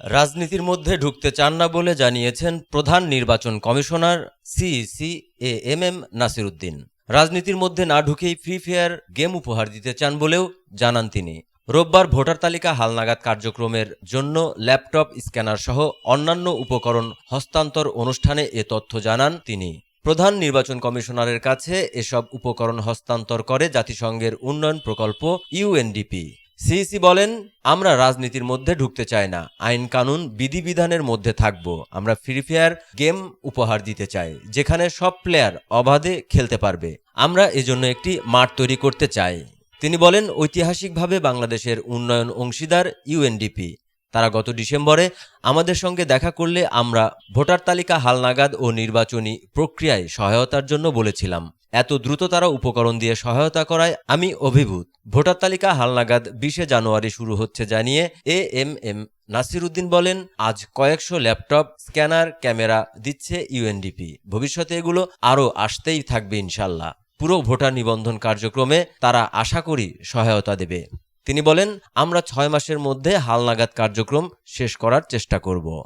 রাজনীতির মধ্যে ঢুকতে চান না বলে জানিয়েছেন প্রধান নির্বাচন commissioner CEC A M M Nasiruddin. রাজনীতির মধ্যে না ঢুকেই ফ্রি ফায়ার গেম উপহার দিতে চান বলেও জানান তিনি। রোববার ভোটার তালিকা হালনাগাদ কার্যক্রমের জন্য ল্যাপটপ, স্ক্যানার সহ অন্যান্য উপকরণ হস্তান্তর অনুষ্ঠানে এ তথ্য জানান তিনি। প্রধান নির্বাচন কমিশনারের কাছে এসব উপকরণ হস্তান্তর করে জাতিসংঘের উন্নয়ন প্রকল্প ইউএনডিপি সিইসি বলেন, আমরা রাজনীতির মধ্যে ঢুকতে চাই না। আইন কানুন, বিধিবিধানের মধ্যে থাকব। আমরা ফ্রি ফায়ার গেম উপহার দিতে চাই, যেখানে সব প্লেয়ার অবাধে খেলতে পারবে। আমরা এজন্য একটি মাঠ তৈরি করতে চাই। তিনি বলেন, ঐতিহাসিকভাবে বাংলাদেশের উন্নয়ন অংশীদার ইউএনডিপি। তারা গত ডিসেম্বরে আমাদের সঙ্গে দেখা করলে আমরা ভোটার তালিকা হালনাগাদ ও নির্বাচনী প্রক্রিয়ায় সহায়তার জন্য বলেছিলাম। এত দ্রুত তারা উপকরণ দিয়ে সহায়তা করায় আমি অভিভূত। ভোটার তালিকা হালনাগাদ বিশে জানুয়ারি শুরু হচ্ছে জানিয়ে এ এম এম নাসিরুদ্দিন বলেন, আজ কয়েকশো ল্যাপটপ, স্ক্যানার, ক্যামেরা দিচ্ছে ইউএনডিপি। ভবিষ্যতে এগুলো আরও আসতেই থাকবে ইনশাল্লাহ। পুরো ভোটার নিবন্ধন কার্যক্রমে তারা আশা করি সহায়তা দেবে। তিনি বলেন, আমরা ছয় মাসের মধ্যে হালনাগাদ কার্যক্রম শেষ করার চেষ্টা করব।